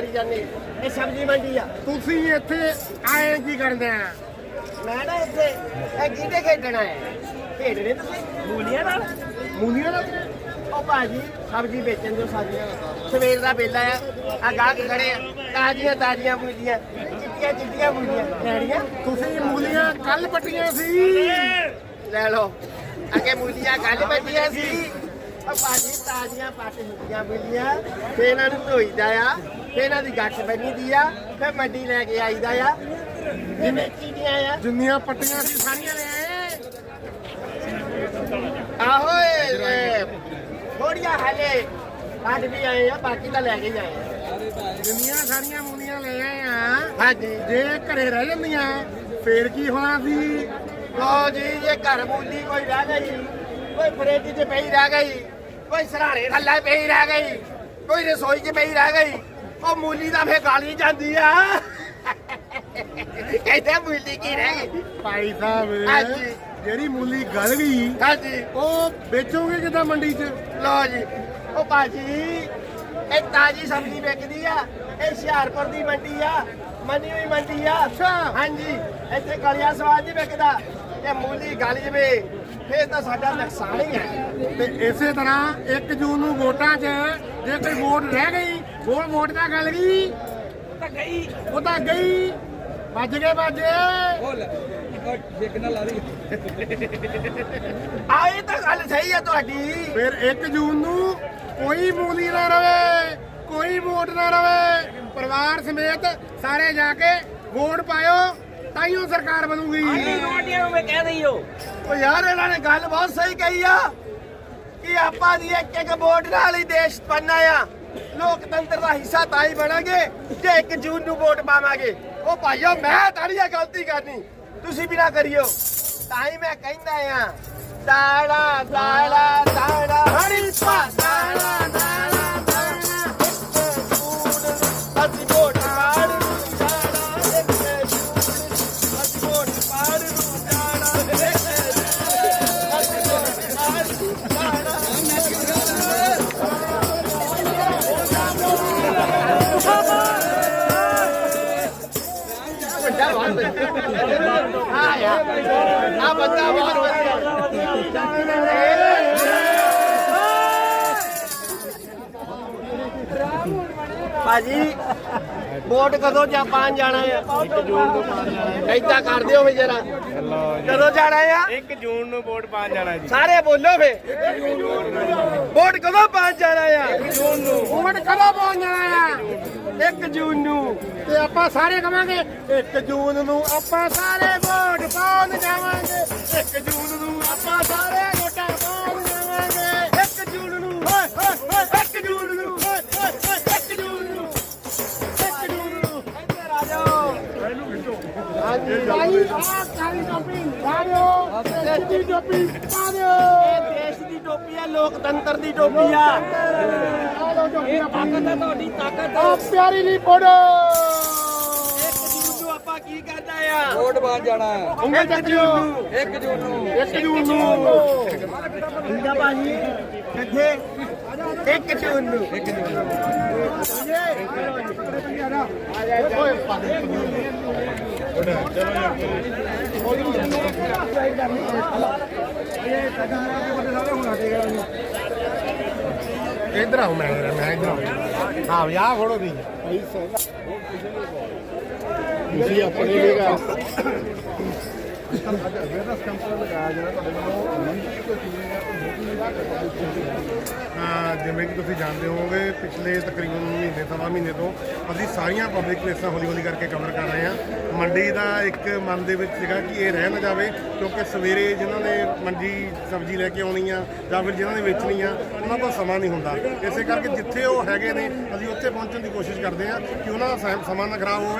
ਕਰੀ ਜਾਂਦੇ ਇਹ ਸਬਜ਼ੀ ਮੰਡੀ ਆ। ਤੁਸੀਂ ਇੱਥੇ ਆਏ ਕੀ ਕਰਦੇ ਆ? ਮੈਂ ਨਾ ਇੱਥੇ ਇਹ ਗੀਟੇ ਖੇਡਣ ਆਇਆ। ਖੇਡਣੇ ਤੁਸੀਂ? ਮੂਲੀਆਂ ਨਾਲ? ਮੂਲੀਆਂ ਦਾ ਉਹ ਭਾਜੀ ਸਬਜ਼ੀ ਵੇਚਣ ਦਿਓ ਸਾਡੀਆਂ। ਸਵੇਰ ਦਾ ਵੇਲਾ ਆ। ਆ ਗਾਹਕ ਖੜੇ ਆ। ਤਾਜ਼ੀਆਂ ਤਾਜ਼ੀਆਂ ਮੂਲੀਆਂ। ਚਿੱਟੀਆਂ ਚਿੱਟੀਆਂ ਮੂਲੀਆਂ। ਲੈਣੀਆਂ ਤੁਸੀਂ ਮੂਲੀਆਂ ਕੱਲ ਪੱਟੀਆਂ ਸੀ। ਲੈ ਲਓ। ਅੱਗੇ ਮੂਲੀਆਂ ਕੱਲ ਬੈਠੀਆਂ ਸੀ। ਭਾਜੀ ਤਾਜ਼ੀਆਂ ਪੱਟ ਹੁੰਦੀਆਂ ਮੂਲੀਆਂ ਫੇ ਇਹਨਾਂ ਨੂੰ ਧੋਈਦਾ ਆ ਫੇ ਇਹਨਾਂ ਦੀ ਗੱਠ ਬੰਨੀ ਦੀ ਆ ਫੇ ਮੰਡੀ ਲੈ ਕੇ ਆਈਦਾ ਆ। ਜਿਵੇਂ ਚੀੜੀਆਂ ਆ। ਜਿੰਨੀਆਂ ਪੱਟੀਆਂ ਸੀ। ਸਾਰੀਆਂ ਲੈ ਆਏ। ਆਹੋ ਇਹ ਥੋੜੀਆਂ ਹਲੇ ਅੱਜ ਵੀ ਆਏ ਆ ਬਾਕੀ ਤਾਂ ਲੈ ਕੇ ਆਏ ਆ। ਜਿੰਨੀਆਂ ਸਾਰੀਆਂ ਮੂਲੀਆਂ ਲੈ ਆਏ ਆ ਹਾਂਜੀ। ਜੇ ਘਰੇ ਰਹਿ ਜਾਂਦੀਆਂ ਫੇਰ ਕੀ ਹੋਣਾ ਸੀ? ਲੋ ਜੀ ਇਹ ਘਰ ਮੂਲੀ ਕੋਈ ਰਹਿ ਗਈ ਕੋਈ ਫਰਿੱਜ 'ਚ ਪਈ ਰਹਿ ਗਈ ਕੋਈ ਸਰਾਣੇ ਥੱਲੇ ਪਈ ਰਹਿ ਗਈ। ਕੋਈ ਰਸੋਈ 'ਚ ਪਈ ਰਹਿ ਗਈ। ਉਹ ਮੂਲੀ ਤਾਂ ਫੇ ਗਾਲੀ ਜਾਂਦੀ ਆ। ਕਹਿੰਦੇ ਮੂਲੀ ਕੀ ਰਹਿ ਗਈ? ਭਾਈ ਸਾਹਿਬ ਹਾਂਜੀ। ਜਿਹੜੀ ਮੂਲੀ ਗਲ ਗਈ ਹਾਂਜੀ। ਉਹ ਵੇਚੋਗੇ ਕਿੱਦਾਂ ਮੰਡੀ 'ਚ? ਲੋ ਜੀ। ਉਹ ਭਾਜੀ ਇਹ ਤਾਜੀ ਸਬਜ਼ੀ ਵਿਕਦੀ ਆ। ਇਹ ਹੁਸ਼ਿਆਰਪੁਰ ਦੀ ਮੰਡੀ ਆ। ਮੰਨੀ ਹੋਈ ਮੰਡੀ ਆ। ਅੱਛਾ। ਹਾਂਜੀ। ਇੱਥੇ ਗਲਿਆ ਸਵਾਦ ਨਹੀਂ ਵਿਕਦਾ। ਤੇ ਮੂਲੀ ਗਲ ਜਵੇ। ਫੇਰ ਤਾਂ ਸਾਡਾ ਨੁਕਸਾਨ ਹੀ ਹੈ। ਤੇ ਇਸੇ ਤਰ੍ਹਾਂ 1 ਜੂਨ ਨੂੰ ਵੋਟਾਂ 'ਚ ਜੇ ਕੋਈ ਵੋਟ ਰਹਿ ਗਈ ਵੋਟ ਵੋਟ ਤਾਂ ਗਲ ਗਈ ਤਾਂ ਗਈ। ਉਹ ਤਾਂ ਗਈ। ਵੱਜ ਗਏ ਵੱਜੇ ਆਏ ਤਾਂ ਗੱਲ ਸਹੀ ਹੈ ਤੁਹਾਡੀ। ਫਿਰ 1 ਜੂਨ ਨੂੰ ਕੋਈ ਮੂਲੀ ਨਾ ਰਵੇ ਕੋਈ ਵੋਟ ਨਾ ਰਵੇ। ਪਰਿਵਾਰ ਸਮੇਤ ਸਾਰੇ ਜਾ ਕੇ ਵੋਟ ਪਾਇਓ। ਤਾਈਓ ਸਰਕਾਰ ਬਣੂਗੀ। ਆਂਟੀ ਰੋਟੀਆਂ ਨੂੰ ਮੈਂ ਕਹਿ ਦਈ ਹੋ ਉਹ ਯਾਰ ਇਹਨਾਂ ਨੇ ਗੱਲ ਬਹੁਤ ਸਹੀ ਕਹੀ ਆ ਕਿ ਆਪਾਂ ਦੀ ਇੱਕ ਇੱਕ ਵੋਟ ਨਾਲ ਹੀ ਦੇਸ਼ ਬਣਨਾ ਆ। ਲੋਕਤੰਤਰ ਦਾ ਹਿੱਸਾ ਤਾਂ ਹੀ ਬਣਾਂਗੇ ਜੇ 1 ਜੂਨ ਨੂੰ ਵੋਟ ਪਾਵਾਂਗੇ। ਉਹ ਭਾਈਓ ਮੈਂ ਤਾਂ ਨਹੀਂ ਇਹ ਗਲਤੀ ਕਰਨੀ। ਤੁਸੀਂ ਵੀ ਨਾ ਕਰਿਓ। ਤਾਂ ਹੀ ਮੈਂ ਕਹਿੰਦਾ ਆ ਦਾੜਾ ਦਾੜਾ ਦਾੜਾ ਹਰੀ ਪਾ ਵੱਡਾ ਬਹੁਤ ਵਧੀਆ ਹਾਂ ਯਾਰ। ਆ ਬੰਦਾ ਬਹੁਤ ਵਧੀਆ ਭਾਜੀ ਵੋਟ ਕਦੋਂ ਜਾ ਪਾਣ ਜਾਣਾ ਆ? 1 ਜੂਨ ਨੂੰ ਪਾਣ ਜਾਣਾ ਏਦਾਂ ਕਰ ਦਿਓ ਵੀ ਜਰਾ। ਕਦੋਂ ਜਾਣਾ ਆ? 1 ਜੂਨ ਨੂੰ ਵੋਟ ਪਾਣ ਜਾਣਾ ਜੀ। ਸਾਰੇ ਬੋਲੋ ਫੇ। ਵੋਟ ਕਦੋਂ ਪਾਣ ਜਾਣਾ ਆ? ਵੋਟ ਕਦੋਂ ਪਹੁੰਚ ਜਾਣਾ ਆ? 1 ਜੂਨ ਨੂੰ। ਤੇ ਆਪਾਂ ਸਾਰੇ ਕਵਾਂਗੇ 1 ਜੂਨ ਨੂੰ ਆਪਾਂ ਸਾਰੇ ਵੋਟ ਪਾਉਣ ਜਾਵਾਂਗੇ। 1 ਜੂਨ ਨੂੰ ਆਪਾਂ ਸਾਰੇ ਵੋਟਾਂ ਪਾਉਣ ਜਾਵਾਂਗੇ। 1 ਜੂਨ ਨੂੰ ਓਏ ਓਏ ਓਏ 1 ਜੂਨ ਨੂੰ ਓਏ 1 ਜੂਨ ਨੂੰ 1 ਜੂਨ ਨੂੰ। ਇੱਧਰ ਆ ਜਾਓ। ਭਾਈ ਆਹ ਕਾਲੀ ਟੋਪੀ ਦਿਓ। ਦੇਸ਼ ਦੀ ਟੋਪੀ ਪਾ ਦਿਓ। ਇਹ ਦੇਸ਼ ਦੀ ਟੋਪੀ ਆ ਲੋਕਤੰਤਰ ਦੀ ਟੋਪੀ ਆ। ਆ ਲਓ ਟੋਪੀਆਂ ਪਾ ਤਾਕਤ ਹੈ ਤੁਹਾਡੀ ਤਾਕਤ ਆ ਪਿਆਰੀ ਲਈ ਫੋਟੋ 1 ਜੂਨ ਨੂੰ ਆਪਾਂ ਕੀ ਕਰਨਾ ਆ? ਵੋਟ ਪਾਣ ਜਾਣਾ ਉਂਗਲ ਚੱਕ ਲਿਓ। 1 ਜੂਨ ਨੂੰ। 1 ਜੂਨ ਨੂੰ। ਆ ਭਾਜੀ। ਕਿੱਥੇ 1 ਜੂਨ ਨੂੰ। ਓਏ ਪਾ ਦੇ ਇਧਰ ਆਓ ਮੈਂ ਮੈਂ ਇਧਰ ਆਓ ਹਾਂ ਯਾ ਫੜੋ ਦੀ ਤੁਸੀਂ ਆਪਣੇ ਲਈ ਗਾ ਹਾਂ ਜਿਵੇਂ ਕਿ ਤੁਸੀਂ ਜਾਣਦੇ ਹੋਵੋਗੇ, ਪਿਛਲੇ ਤਕਰੀਬਨ ਮਹੀਨੇ ਸਵਾ ਮਹੀਨੇ ਤੋਂ ਅਸੀਂ ਸਾਰੀਆਂ ਪਬਲਿਕ ਪਲੇਸਾਂ ਹੌਲੀ ਹੌਲੀ ਕਰਕੇ ਕਵਰ ਕਰ ਰਹੇ ਹਾਂ। ਮੰਡੀ ਦਾ ਇੱਕ ਮਨ ਦੇ ਵਿੱਚ ਸੀਗਾ ਕਿ ਇਹ ਰਹਿ ਨਾ ਜਾਵੇ, ਕਿਉਂਕਿ ਸਵੇਰੇ ਜਿਨ੍ਹਾਂ ਨੇ ਮੰਡੀ ਸਬਜ਼ੀ ਲੈ ਕੇ ਆਉਣੀ ਆ ਜਾਂ ਫਿਰ ਜਿਨ੍ਹਾਂ ਨੇ ਵੇਚਣੀ ਆ, ਉਹਨਾਂ ਕੋਲ ਸਮਾਂ ਨਹੀਂ ਹੁੰਦਾ। ਇਸੇ ਕਰਕੇ ਜਿੱਥੇ ਉਹ ਹੈਗੇ ਨੇ, ਅਸੀਂ ਉੱਥੇ ਪਹੁੰਚਣ ਦੀ ਕੋਸ਼ਿਸ਼ ਕਰਦੇ ਹਾਂ ਕਿ ਉਹਨਾਂ ਦਾ ਸਮਾਂ ਨਾ ਖਰਾਬ ਹੋਵੇ।